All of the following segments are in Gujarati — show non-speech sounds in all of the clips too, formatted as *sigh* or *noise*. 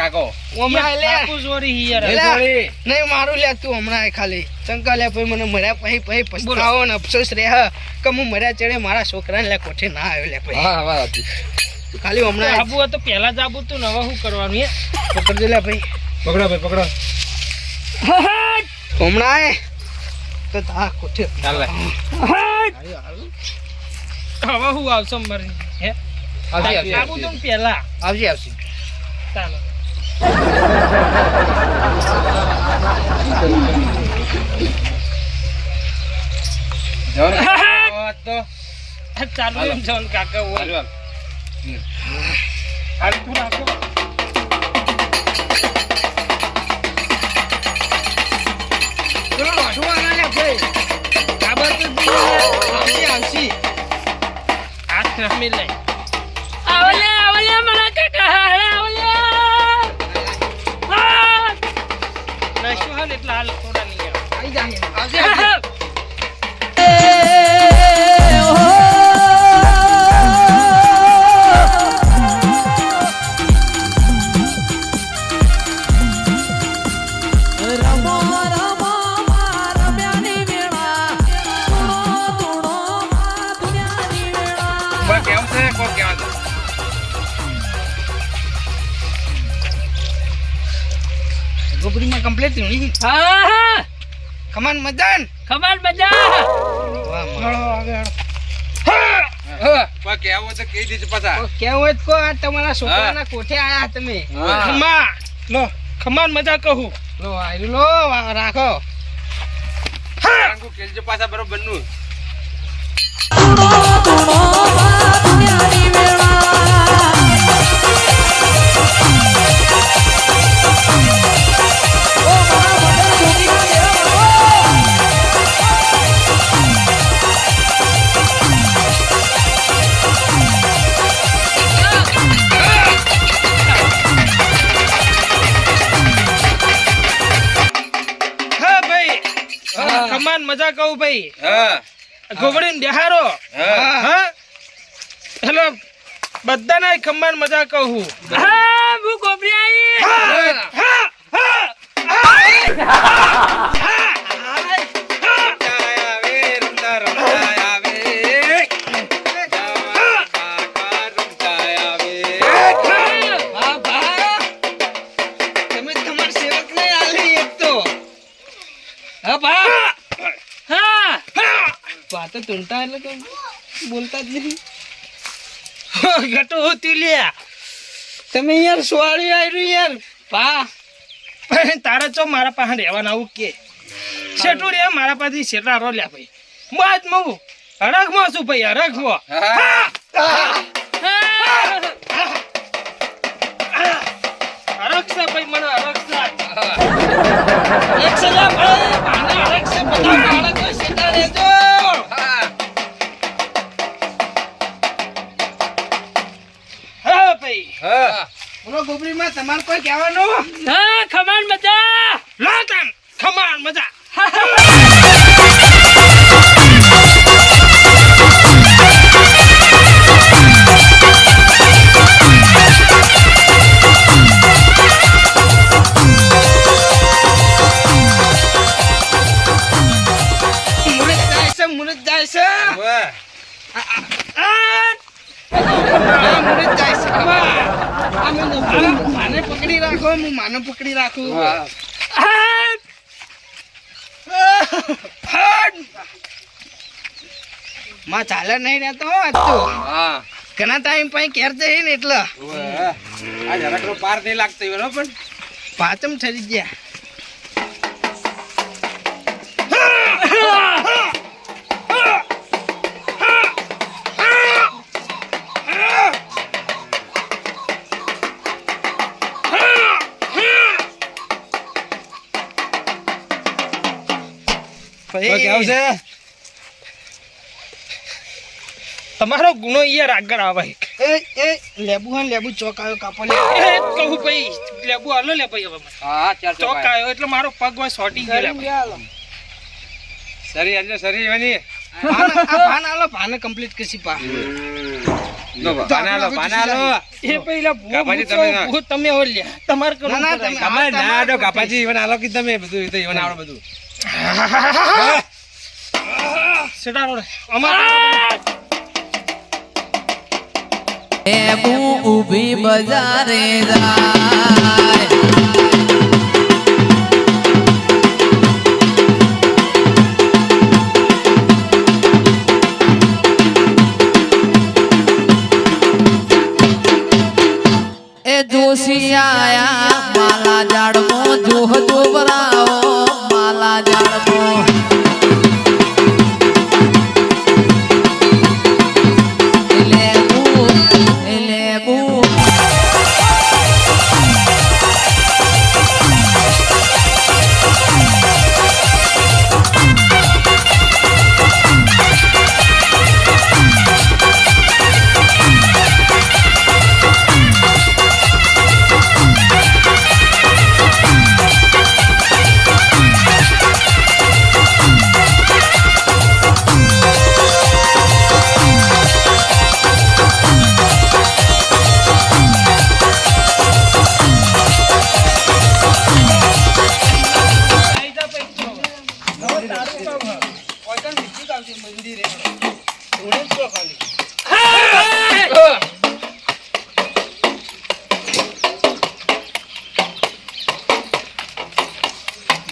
કાકો. હી. નહીં મારું લે તું હમણાં ખાલી. શંકા લે પછી મને મર્યા પછી પછી પસ્તાવો ને અફસોસ રહે કે હું મર્યા ચડે મારા છોકરાને લે કોઠે ના આવ્યો લે પછી હા હતી. ખાલી હમણાં આબુ તો પહેલા જ આબુ તું નવા શું કરવાનું હે? પકડજે લે ભાઈ. પકડો ભાઈ પકડો. હમણાં તો તા કોઠે ચાલે. હવે હું આવશે મારી હે? આવશે, આવશે, આવશે. આવશે ચાલો. *laughs* ચાલુ. એમ જવાનું કાકા હોય. હાલો, તું રાખો. પેલો વાઢવા ના લે. આવલે કમાન મદન ખબર મજા! હોય તો કહી દેજો પાછા. કેવું હોય તો કહો, આ તમારા છોકરાના કોઠે આયા તમે. ખમા લો ખમાન મજા કહું. લો આયરું લો રાખો. રંગુ પાછા બરોબરનું. ધૂણો હા. મજા કહું ભાઈ. હા, ગોબડીને બેહારો. હા. હા. હેલો બધાને ખમાન મજા કહું હા. હું આવી રમતા વાતો ટૂંટા એટલે કે બોલતા જ નહીં. ઘટો હોતી લ્યા તમે યાર સોળ્યું આવ્યું યાર. પા. *laughs* તારે ચો મારા પાસે રહેવાના આવું કે. શેઠું રે મારા પાસેથી શેઠા રો લ્યા ભાઈ. હું મવું હરખમાં છું ભાઈ હરખમાં. *laughs* હા. ભાઈ મને હરખ છે *laughs* એક સજા ભાઈ ભાને હરખ બધા બાળકો શેઠા રહેજો હા. ગોબરી માં તમારે કોઈ કહેવાનું? હા ખમાન મજા. લો તન ખમાન મજા. મુરત જાય છે મુરત જાય છે. પકડી રાખો. માં ચાલે નહીં રહેતો હો. ઘણા ટાઈમ પછી કેર જઈએ ને એટલે પાર નહીં લાગતો પણ પાચમ ઠરી ગયા કોઈ તમારો ગુનો યાર આગળ આવે. એ એ લેબુ હા લેબુ ચોક આવ્યો કાપો લે એ કહું ભાઈ લેબુ હાલો લે ભાઈ હવે હા ચાલ ચોક આવ્યો એટલે મારો પગ હોય સોટી ગયો સરી આજે સરી વની ભાન આલો ભાન કમ્પ્લીટ કરશી પા. તમે તમે. તમે- સેટાડો રે. અમારે ઊભી બજારે જાય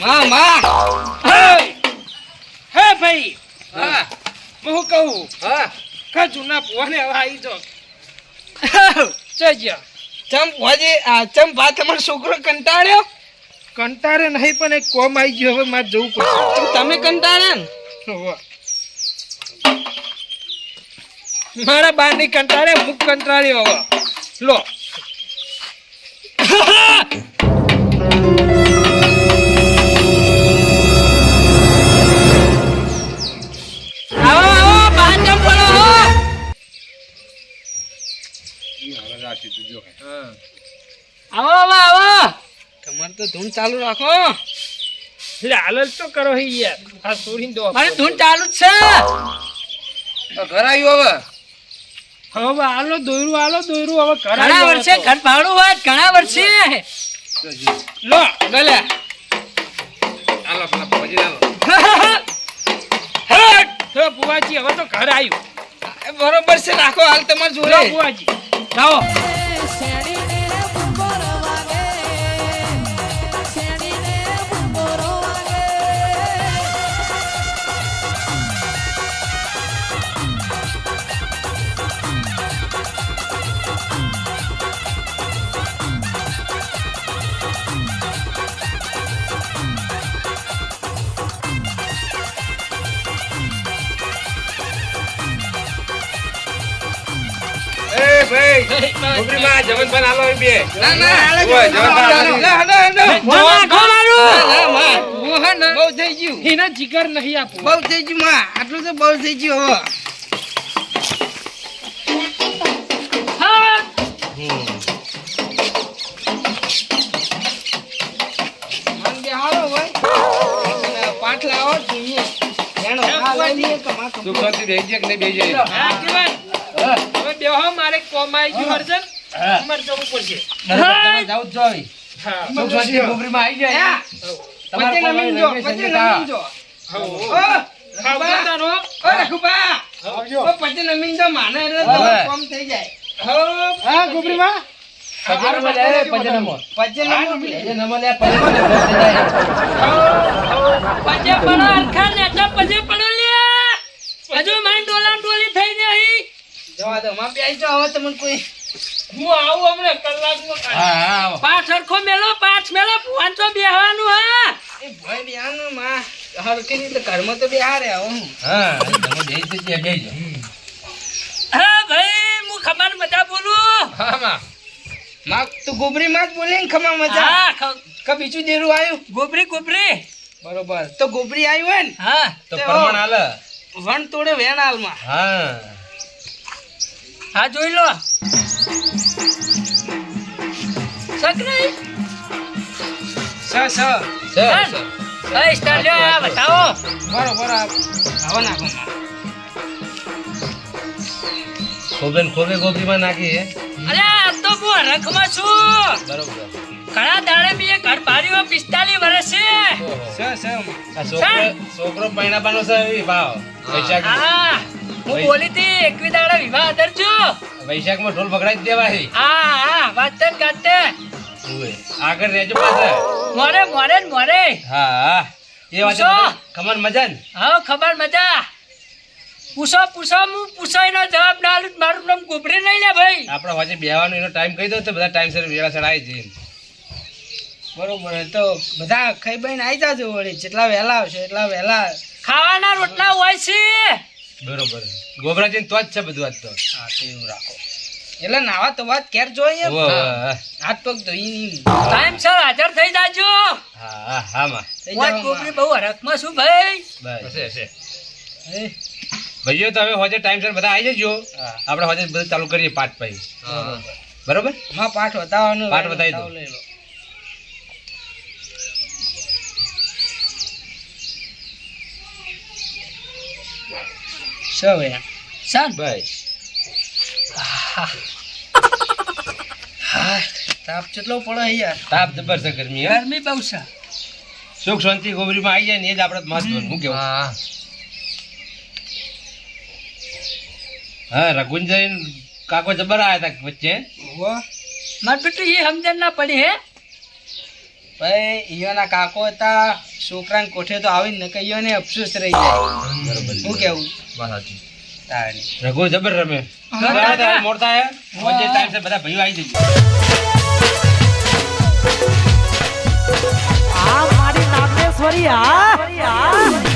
માં, માં. હે! હે ભાઈ! હા, હું કહું હા. કા જૂના પોને હવે આઈ જો જજ્યા ચમ વાજે આ ચમ ભા તમારો છોકરો કંટાળ્યો? કંટાળે નહીં પણ એક કોમ આવી ગયો હવે મારે જવું પડશે. તમે કંટાળ્યા ને? મારા બારની કંટાળે હું કંટાળ્યો હવે. લો. *laughs* આવો આવો આવો. તમારે તો ધૂન ચાલુ રાખો. એટલે હાલત તો કરો હે યાર. આ છોડીને દો મારે ધૂન ચાલુ જ છે. તો ઘર આવ્યું હવે. હવે આલો દોયરું આલો દોયરું. હવે ઘર ઘણા વર્ષે ઘર ભાડું હોય ઘણા વર્ષે. લો. ગલે. આલો, પેલા ભોજી આલો. હે તો બુવાજી હવે તો ઘર આવ્યું. બરોબર છે રાખો હાલ તમારે જોડે. બુવાજી લાવો ભાઈ. આલો બે. ના ના. આપો. ના, માં. હું હે ને, બહુ થઈ ગયું. એના જીગર નહીં આપવું બહુ થઈ ગયું માં. આટલું તો બહુ થઈ ગયું હવે. મન બેહાડો ભાઈ. અને પાઠ લાવો જોઈએ. એનો આ લઈ લઈએ કે માં સુખ શાંતિ બેસી જાય કે નહીં બેસી જાય? હા, બેહો મારે કોમ આવી ગયું અર્જન. અમારે જવું પડશે. તમારે જાવું જ જોઈએ. હા. શાંતિ ખોપરીમાં આવી જાય. તમારે પછી નમીન જો, પછી નમીન જો. હવ. ઓ, ખાવા તારો ઓ, રઘુબા. ઓ, પછી નમીન જો, માને એટલે તો કોમ થઈ જાય. હા ગોબરી માં હજુ મારી. ડોલા ડોલી થઈ નહીં. જવા દો, માં બેસી જાઓ, હવે તમને કોઈ હું આવું હમણાં કલાકમાં. હા, હા, આવો. પાછ હરખો મેલો પાછ મેલો. તો બેહવાનું હા. એ ભાઈ બેહાનું માં. હરખી રીતે ઘરમાં તો બેહારે હવે હું. હા, તમે બેસી જજો, બેસી જાઓ. હા ભાઈ હું ખબર મજા બોલું. હા, માં. માં તું ગોબરી માં જ બોલે ને ખમા મજા. હા કે બીજું દેરું આવ્યું? ગોબરી ગોબરી. બરોબર. તો ગોબરી આવ્યું હોય ને? હા. તો તે વણ તોડે વેણ હાલમાં. હા. હા જોઈ લો. સકરી સ સ સ્ટાર લ્યો આ બતાવો. નાખો ખોબે અરે આ તો હું હરખમાં છું. બરોબર. ઘણા દાડે મેં ઘર ભાડ્યું પિસ્તાલીસ વર્ષ છે. સ સ આ છોકરો પૈણા પૈણાબાનો છે ભાવ. હા. હું બોલી હતી એકવી દાડા વિવાહ અધરજો વૈશાખમાં ઢોલ પકડાઈ દેવાય. હા ને આગળ રહેજો મોરે મોરે ને મોરે. હા એ વાત ખબર મજા હા ખબર મજા. પૂછો પૂછો હું પૂછાય જવાબ ના આલું મારું નામ ગોબરી નહીં લે ભાઈ. આપણે વચ્ચે બેવાનો એનો ટાઈમ કહી દો તો બધા ટાઈમ સર વેળા સર આવી જઈએ બરોબર તો બધા ખાઈ બહીને આવી જાજો વળી. જેટલા વહેલા આવશે એટલા વહેલા. ખાવાના રોટલા હોય છે. બરોબર. ગોબરાજી તો જ છે બધું આજ તો. હા તો એવું રાખો. એટલે નાવા તો વાત કેર જોઈએ? હાથ પગ ધોઈ ટાઈમ સર હાજર થઈ જાજો. હા હા હા માં ગોબરી બહુ હરકમાં શું ભાઈ? બસ હશે ભાઈઓ તો હવે હોજે ટાઈમ સર બધા આવી જજો. આપણે હોજે બધું ચાલુ કરીએ પાઠ પછી. બરોબર. હા પાઠ બતાવવાનું પાઠ બતાવી દો. લઈ લો સૌ એમ ભાઈ. હા. તાપ કેટલો પડે યાર. તાપ જબર છે ગરમી ગરમી બહુ છે. સુખ શાંતિ ગોબરીમાં આવી જાય ને એ જ આપણે મહત્વ હું. કેવું હા રઘુંજય કાકો જબર આવ્યા હતા વચ્ચે? મારે બેટું એ સમજણ ના પડી હે? ભાઈ ઈયોના કાકો હતા. છોકરાને કોઠે તો આવીને નકે ને અફસોસ રહી જાય. શું કેવું? તારે. રઘુ જબર રમે. હા. મોડતા હે હોજે ટાઈમ છે બધા ભાઈઓ આવી જજો આ મારી નાગેશ્વરી આ